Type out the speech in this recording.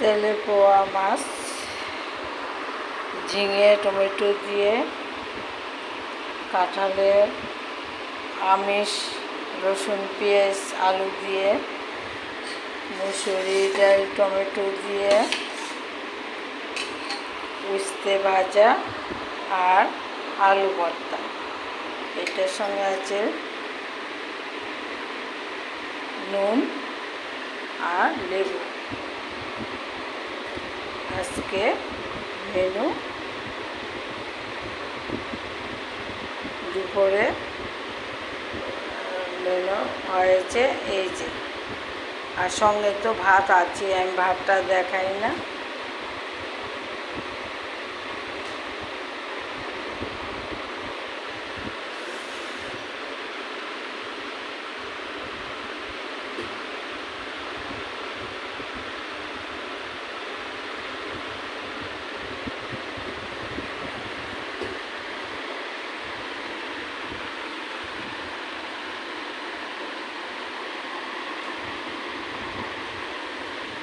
তেলে পোয়া মাছ, ঝিঙে, টমেটো দিয়ে, কাঁঠালে, আমিষ, রসুন, পেঁয়াজ, আলু দিয়ে, মুসুরি ডাল, টমেটো দিয়ে, উস্তে ভাজা আর আলু ভর্তা। এটার সঙ্গে আছে নুন আর লেবু। আজকে মেনু দুপুরে মেনু হয়েছে, এই যে। আর সঙ্গে তো ভাত আছে, আমি ভাতটা দেখাই না।